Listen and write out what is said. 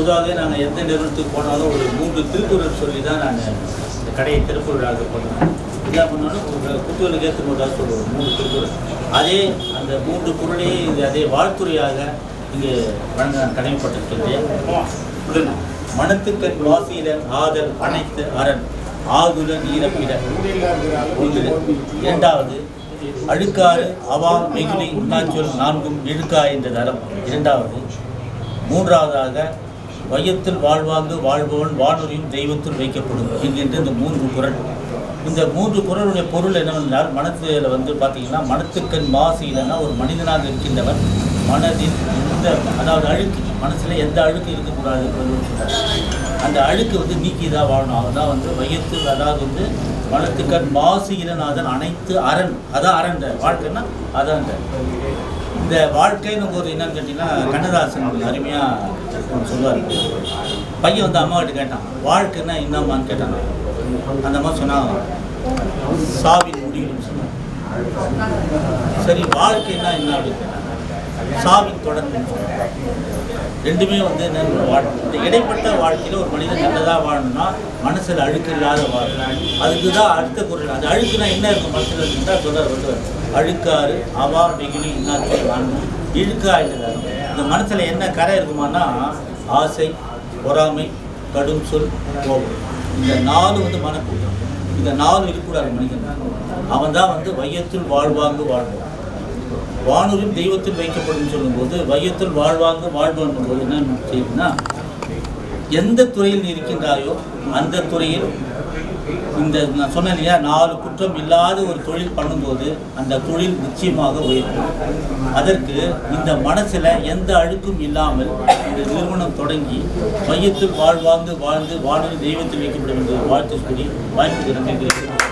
பொதுவாகவே நாங்கள் எந்த நிறுவனத்துக்கு போனாலும் ஒரு மூன்று திருக்குறள் சொல்லி தான் நாங்கள் இந்த கடையை திருக்குறளாக விழாவுக்கு பண்ணுவோம் என்ன பண்ணாலும் உங்கள் குத்துவலுக்கு ஏற்ற சொல்லுவோம் மூன்று திருக்குறள். அதே அந்த மூன்று குறளையே இது அதே வாழ்த்துறையாக இங்கே வழங்க நான் கடமைப்பட்டிருக்கின்றேன் மனத்துக்கண் வாசியிலன் ஆதல் அனைத்து அரண் ஆகுல நீரப்பிட ஒன்று. இரண்டாவது அழுக்காறு அவா வெகுளி உண்ணாச்சொல் நான்கும் இழுக்கா என்ற தரம். இரண்டாவது மூன்றாவதாக வையத்தில் வாழ்வாங்கு வாழ்பவன் வானுரியும் தெய்வத்தில் வைக்கப்படும் என்கின்ற இந்த மூன்று குறள் இந்த மூன்று குறளுடைய பொருள் என்னவென்றால் மனத்தில் வந்து பார்த்தீங்கன்னா மனத்துக்கண் மாசு இல்லைன்னா ஒரு மனிதனாக இருக்கின்றவன் மனதில் எந்த அதாவது அழுக்கு மனசில் எந்த அழுக்கு இருக்கக்கூடாது சொல்கிறார் அந்த அழுக்கு வந்து நீக்கி தான் வாழணும். அதுதான் வந்து வையத்தில் அதாவது வந்து மனத்துக்கண் மாசு இளநாதன் அனைத்து அரண் அதான் அரண் வாழ்க்கைன்னா அதான் இந்த வாழ்க்கைன்னு ஒரு என்னன்னு கேட்டிங்கன்னா கண்ணதாசன் அருமையாக சொல்லுவார் பையன் வந்து அம்மாவிட்ட கேட்டான் வாழ்க்கைன்னா என்னம்மான்னு கேட்டான் அந்த அம்மா சொன்னான் சாவின் முடிவுன்னு சொன்னான். சரி வாழ்க்கைன்னா என்ன? அப்படின்னு கேட்டாங்க சாவின் தொடர்ந்து ரெண்டுமே வந்து என்ன இந்த இடைப்பட்ட வாழ்க்கையில் ஒரு மனிதன் நல்லதாக வாழணும்னா மனசில் அழுக்கு இல்லாத வாழணும் அதுக்கு தான் அடுத்த குரல். அது அழுக்குனா என்ன இருக்கும்? மனசில் இருக்குன்னா சொல்றார் வள்ளுவர் அழுக்காறு அவா வெகுளி இன்னாச்சு வாழணும் இழுக்கா இல்லை இந்த மனசில் என்ன கரை இருக்குமானா ஆசை பொறாமை கடும் சொல் கோபம். இந்த நாலு வந்து மனக்கூட்டம். இந்த நாலு இருக்கக்கூடாது மனிதன். அவன் தான் வந்து வையத்தில் வாழ்வாங்கு வாழ்வான் வானூரில் தெய்வத்தில் வைக்கப்படும் சொல்லும்போது வையத்தில் வாழ்வாங்க வாழ்வான் போது என்ன செய்யுதுன்னா எந்த துறையில் நீ இருக்கின்றாயோ அந்த துறையில் இந்த நான் சொன்னேன் இல்லையா நாலு குற்றம் இல்லாத ஒரு தொழில் பண்ணும்போது அந்த தொழில் நிச்சயமாக உயரும் அதற்கு இந்த மனசில் எந்த அழுக்கும் இல்லாமல் இந்த நிறுவனம் தொடங்கி மையத்தில் வாழ்வாங்கு வாழ்ந்து வானொலி தெய்வத்தில் வைக்கப்படும் என்று வாழ்த்து சொல்லி வாய்ப்புக்கு நன்றி